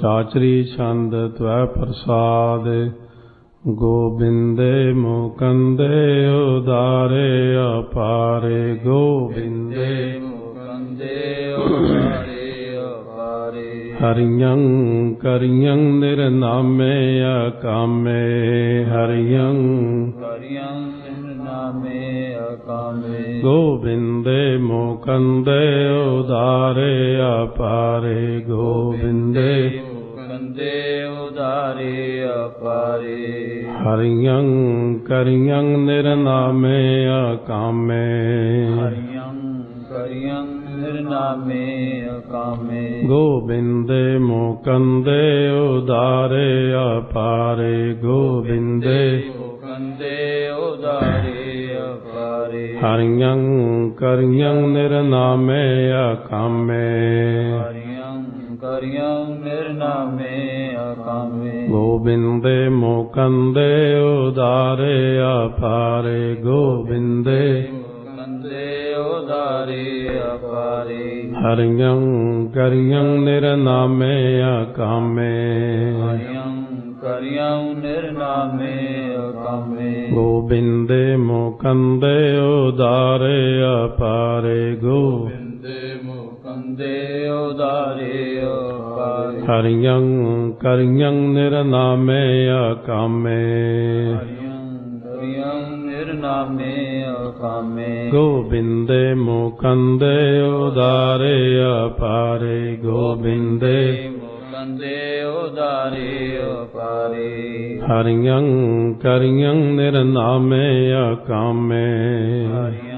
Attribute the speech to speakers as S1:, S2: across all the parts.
S1: ਚਾਚਰੀ ਛੰਦ ਤਵੈ ਪ੍ਰਸਾਦ ਗੋਬਿੰਦੇ ਮੁਕੰਦੇ ਉਦਾਰੇ ਅਪਾਰੇ ਗੋਬਿੰਦੇ
S2: ਮੁਕੰਦੇ ਉਦਾਰੇ ਅਪਾਰੇ
S1: ਹਰਿਯੰ ਕਰਿਯੰ ਨਿਰਨਾਮੇ ਅਕਾਮੇ ਹਰਿਯੰ
S2: ਕਰਿਯੰ ਨਾਮੇ ਅਕਾਮੇ
S1: ਗੋਬਿੰਦੇ ਮੁਕੰਦੇ ਉਦਾਰੇ ਅਪਾਰੇ ਗੋਬਿੰਦੇ ہریئں کریئں نرنامے اکامے۔
S2: ہریئں نرنامے اکامے۔
S1: گوبندے موکندے ادارے اپارے۔ گوبندے
S2: موکندے ادارے اپارے۔
S1: ہریئں کریئں نرنامے اکامے۔
S2: ہریئں نرنامے
S1: ਗੋਬਿੰਦੇ ਮੋਕੰਦੇ ਉਦਾਰੇ ਆਪਾਰੇ ਗੋਬਿੰਦੇ
S2: ਮੋਕੰਦੇ ਉਦਾਰੇ ਆਪਾਰੇ
S1: ਹਰਿਯੰ ਕਰਿਯੰ ਨਿਰਨਾਮੇ ਆਕਾਮੇ
S2: ਹਰਿਯੰ ਕਰਿਯੰ ਨਿਰਨਾਮੇ ਆਕਾਮੇ
S1: ਗੋਬਿੰਦੇ ਮੋਕੰਦੇ ਉਦਾਰੇ ਆਪਾਰੇ
S2: ਗੋਬਿੰਦੇ ਮੋਕੰਦੇ
S1: ہرینگ کرے نر نام کا گوبند مکند ادارے اپارے گوبند
S2: موکن دیو
S1: نر نام ہری کرے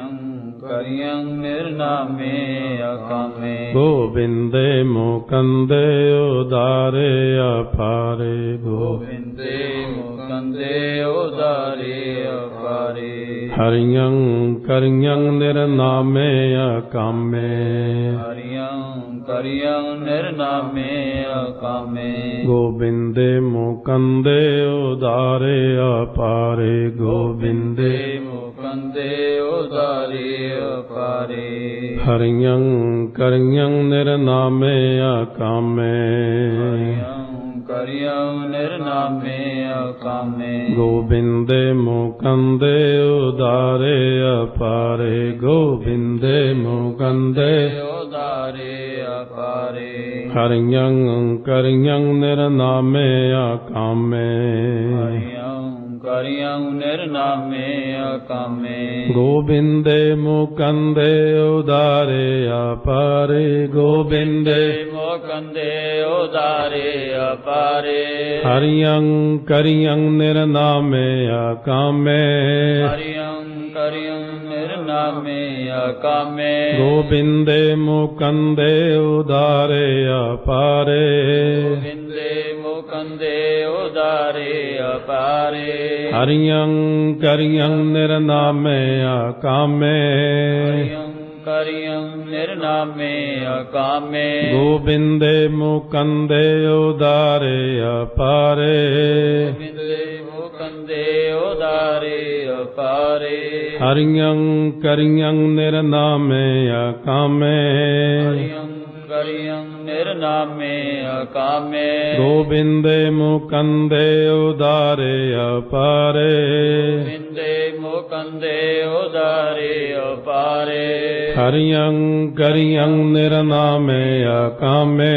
S1: گوبند موکندے ادارے اپارے گوبند
S2: موکندے ادارے افارے
S1: ہریئں کریئں نرنامے اکامے
S2: ہریئں ਕਰਿਯੰ ਨਿਰਨਾਮੇ ਅਕਾਮੇ।
S1: ਗੋਬਿੰਦੇ ਮੁਕੰਦੇ ਉਦਾਰੇ ਅਪਾਰੇ। ਗੋਬਿੰਦੇ ਗੋਬਿੰਦੇ
S2: ਮੁਕੰਦੇ ਉਦਾਰੇ ਅਪਾਰੇ।
S1: ਹਰਿਯੰ ਕਰਿਯੰ ਨਿਰਨਾਮੇ ਅਕਾਮੇ। ਹਰਿਯੰ
S2: ਕਰਿਯੰ ਨਿਰਨਾਮੇ ਅਕਾਮੇ।
S1: ਗੋਬਿੰਦੇ ਮੁਕੰਦੇ ਉਦਾਰੇ ਅਪਾਰੇ। ਗੋਬਿੰਦੇ ਮੁਕੰਦੇ
S2: ਉਦਾਰੇ ਅਪਾਰੇ।
S1: ਹਰਿਯੰ ਕਰਿਯੰ ਨਿਰਨਾਮੇ ਅਕਾਮੇ।
S2: ਹਰਿਯੰ ਕਰਿਯੰ ਨਿਰਨਾਮੇ ਅਕਾਮੇ
S1: ਗੋਬਿੰਦੇ ਮੁਕੰਦੇ ਉਦਾਰੇ ਅਪਾਰੇ ਗੋਬਿੰਦੇ
S2: ਮੁਕੰਦੇ ਉਦਾਰੇ ਅਪਾਰੇ
S1: ਹਰਿਯੰ ਕਰਿਯੰ ਨਿਰਨਾਮੇ ਅਕਾਮੇ
S2: ਹਰਿਯੰ ਕਰਿਯੰ ਨਿਰਨਾਮੇ ਅਕਾਮੇ
S1: ਗੋਬਿੰਦੇ ਮੁਕੰਦੇ ਉਦਾਰੇ ਅਪਾਰੇ
S2: ਗੋਬਿੰਦੇ ਮੁਕੰਦੇ ਉਦਾਰੇ ਅਪਾਰੇ।
S1: ਹਰਿਯੰ ਕਰਿਯੰ ਨਿਰਨਾਮੇ ਅਕਾਮੇ।
S2: ਹਰਿਯੰ ਕਰਿਯੰ ਨਿਰਨਾਮੇ ਅਕਾਮੇ।
S1: ਗੋਬਿੰਦੇ ਮੁਕੰਦੇ ਉਦਾਰੇ ਅਪਾਰੇ।
S2: ਗੋਬਿੰਦੇ ਮੁਕੰਦੇ ਉਦਾਰੇ ਅਪਾਰੇ।
S1: ਹਰਿਯੰ ਕਰਿਯੰ ਨਿਰਨਾਮੇ ਅਕਾਮੇ।
S2: ਹਰਿਯੰ ਕਰਿਯੰ ਨਿਰਨਾਮੇ ਅਕਾਮੇ
S1: ਗੋਬਿੰਦੇ ਮੁਕੰਦੇ ਉਦਾਰੇ ਅਪਾਰੇ
S2: ਗੋਬਿੰਦੇ ਮੁਕੰਦੇ ਉਦਾਰੇ ਅਪਾਰੇ
S1: ਹਰਿਯੰ ਕਰਿਯੰ ਨਿਰਨਾਮੇ ਅਕਾਮੇ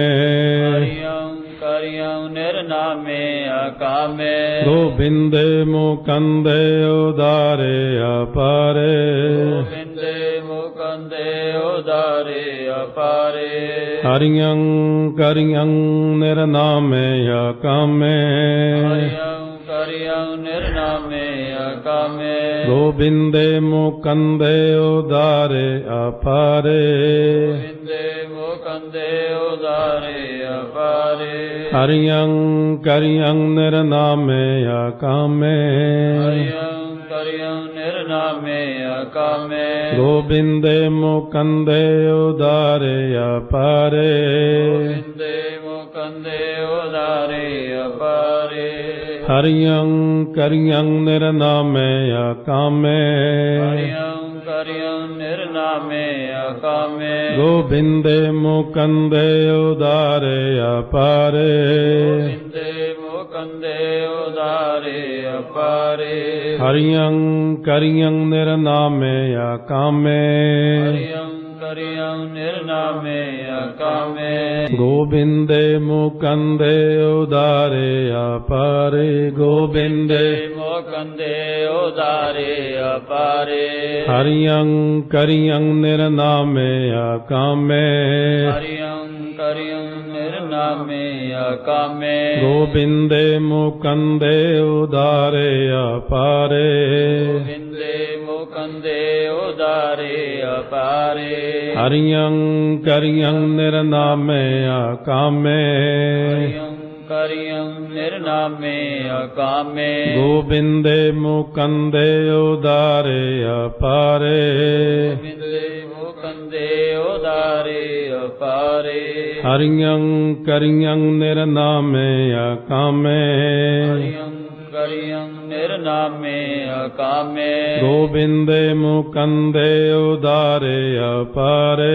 S2: ਹਰਿਯੰ ਕਰਿਯੰ ਨਿਰਨਾਮੇ ਅਕਾਮੇ
S1: ਗੋਬਿੰਦੇ ਮੁਕੰਦੇ ਉਦਾਰੇ ਅਪਾਰੇ ਗੋਬਿੰਦੇ
S2: ادارے اپارے
S1: ہریاں کریاں نرنام اکامے ہریاں
S2: کریاں نرنام
S1: گوبندے مکندے ادارے اپارے
S2: گوبندے مکندے ادارے اپارے
S1: ہریاں کریاں نرنام ہریاں
S2: کریاں میں
S1: گوبند مکندے ادارے یا پارے
S2: مکندے ادارے اپارے
S1: ہریئن یا نرنامے اکامے
S2: ہریئن کریئن یا اکامے
S1: گوبند مکندے ادارے اپارے
S2: پارے کندے ادارے اپارے
S1: ہریئں کریئں نرنامے یا کامے
S2: ہریئں کریئں نرنامے یا کامے
S1: گوبندے مکندے ادارے اپارے گوبندے
S2: مکندے ادارے اپارے
S1: ہریئں کریئں نرنامے یا کامے
S2: میں اکام
S1: گوبند مکندے ادارے اپارے
S2: گوبند ادارے اپارے
S1: ہریئن کریئن نرنامے اکامے
S2: کریم نرنامے اکامے
S1: گوبندے مکندے ادارے اپارے
S2: ਪਾਰੇ।
S1: ਹਰਿਯੰ ਕਰਿਯੰ ਨਿਰਨਾਮੇ ਆਕਾਮੇ ਹਰਿਯੰ
S2: ਕਰਿਯੰ ਨਿਰਨਾਮੇ ਆਕਾਮੇ
S1: ਗੋਬਿੰਦੇ ਮੁਕੰਦੇ ਉਦਾਰੇ ਅਪਾਰੇ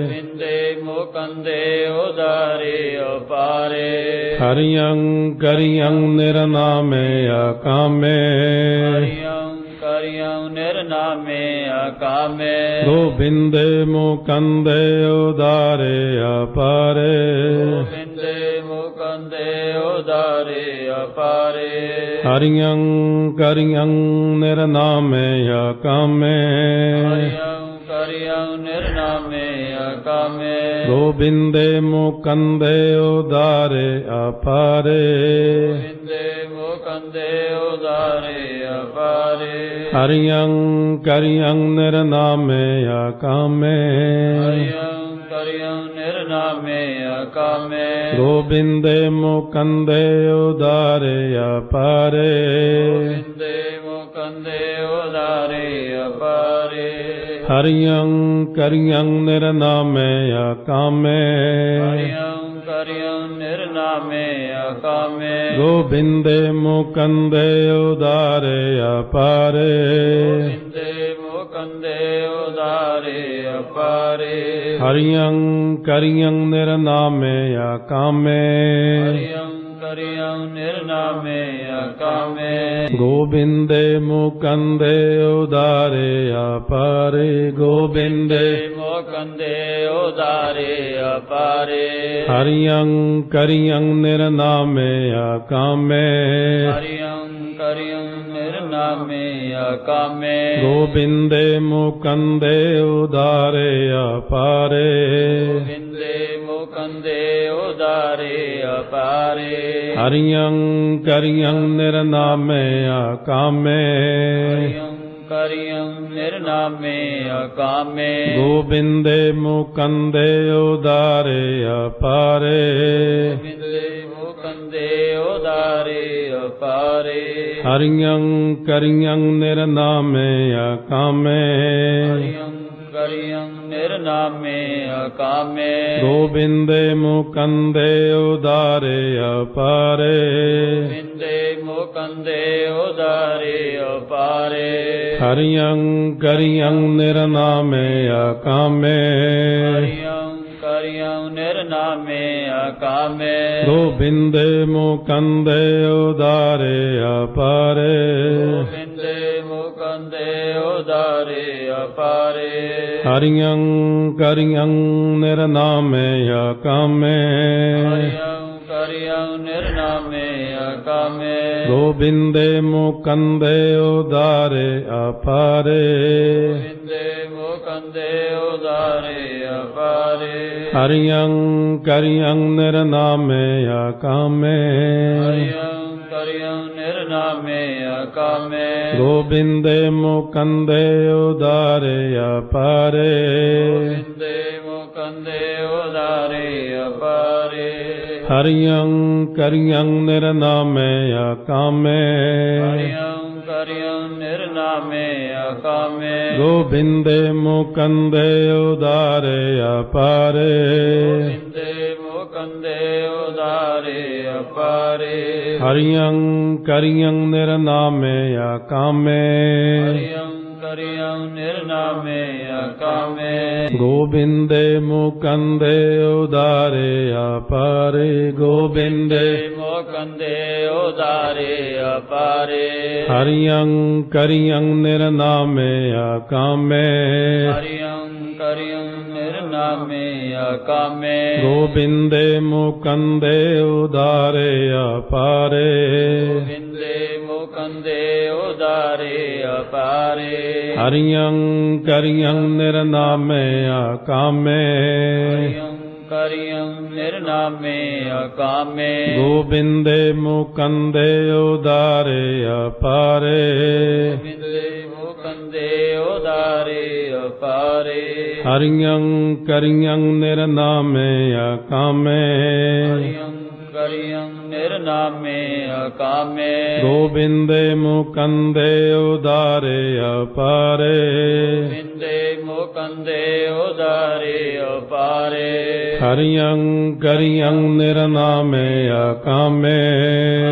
S2: ਗੋਬਿੰਦੇ ਮੁਕੰਦੇ ਉਦਾਰੇ ਅਪਾਰੇ
S1: ਹਰਿਯੰ ਕਰਿਯੰ ਨਿਰਨਾਮੇ ਆਕਾਮੇ
S2: ਹਰਿਯੰ ਹਰਿਉ ਨਿਰਨਾਮੇ ਆਕਾਮੇ।
S1: ਗੋਬਿੰਦ ਮੁਕੰਦ ਉਦਾਰੇ ਅਪਾਰੇ।
S2: ਗੋਬਿੰਦ ਮੁਕੰਦ ਉਦਾਰੇ ਅਪਾਰੇ।
S1: ਹਰਿਯੰ ਕਰਿਯੰ ਨਿਰਨਾਮੇ ਆਕਾਮੇ। ਹਰਿਯੰ گوبندے مکندے ادارے اپارے
S2: مکندے ادارے اپارے
S1: ہریئن کریئن نرنامے اکامے گوبندے مکندے ادارے اپارے
S2: مکندے ادارے اپارے
S1: ہری کر کامے
S2: کر یا کام
S1: گوبندے مکندے ادارے یا پارے
S2: دے مکندے دارے اپ
S1: میں یا کامے گوبند مکندے ادارے اپارے گوبند
S2: مکندے ادارے اپارے
S1: ہری کریئن نرنام اکامے
S2: ہریئن کریئن نرنامے اکامے
S1: گوبندے مکندے ادارے اپارے
S2: گوبندے ਕੰਦੇ ਉਦਾਰੇ ਅਪਾਰੇ।
S1: ਹਰਿਯੰ ਕਰਿਯੰ ਨਿਰਨਾਮੇ ਆਕਾਮੇ
S2: ਹਰਿਯੰ ਕਰਿਯੰ ਨਿਰਨਾਮੇ ਆਕਾਮੇ
S1: ਗੋਬਿੰਦੇ ਮੁਕੰਦੇ ਉਦਾਰੇ ਅਪਾਰੇ।
S2: ਗੋਬਿੰਦੇ ਮੁਕੰਦੇ ਉਦਾਰੇ ਅਪਾਰੇ।
S1: ਹਰਿਯੰ ਕਰਿਯੰ ਨਿਰਨਾਮੇ ਆਕਾਮੇ ਹਰਿਯੰ
S2: ہری نر نام کامے
S1: گوبند مکندے ادارے اپارے
S2: بندے مکندے ادارے اپارے
S1: ہریئن کریئن نرنامے اکامے
S2: ہریئن کریئن نرنامے اکامے
S1: گوبند مکندے ادارے اپارے ہریئں کریئں نرنامے اکامے ہریئں
S2: کریئں نرنامے اکامے
S1: گوبندے مکندے ادارے اپارے
S2: گوبندے مکندے ادارے اپارے
S1: ہریئں کریئں نرنامے گوبند مکندے ادارے یا پارے
S2: مکندے ادارے اپارے
S1: ہریئں یا نرنامے اکامے
S2: ہریئں کریئں نرنامے اکامے
S1: گوبند مکندے ادارے یا پارے
S2: کندے ادارے اپارے
S1: ہریئں کریئں نرنامے یا کامے
S2: ہریئں
S1: گوبند مکندے ادارے اپارے گوبند
S2: مکندے ادارے اپارے
S1: ہریئن کریئن نرنامے اکامے
S2: ہریئن کریئن
S1: گوبندے مکندے ادارے اپارے
S2: گوبندے ਕੰਦੇ ਉਦਾਰੇ ਅਪਾਰੇ।
S1: ਹਰਿਯੰ ਕਰਿਯੰ ਨਿਰਨਾਮੇ ਆਕਾਮੇ
S2: ਹਰਿਯੰ ਕਰਿਯੰ ਨਿਰਨਾਮੇ ਅਕਾਮੇ।
S1: ਗੋਬਿੰਦੇ ਮੁਕੰਦੇ ਉਦਾਰੇ ਅਪਾਰੇ।
S2: ਗੋਬਿੰਦੇ ਮੁਕੰਦੇ ਉਦਾਰੇ ਅਪਾਰੇ।
S1: ਹਰਿਯੰ ਕਰਿਯੰ ਨਿਰਨਾਮੇ ਆਕਾਮੇ ਹਰਿਯੰ
S2: ਕਰਿਯੰ تیر نامے اکام
S1: گوبند مکندے ادارے اپارے۔
S2: گوبندے مکندے ادارے اپارے۔
S1: ہریاں کریاں نرنامے اکامے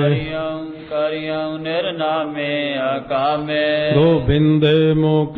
S2: ہریاں کریاں نرنامے اکامے
S1: گوبند مکندے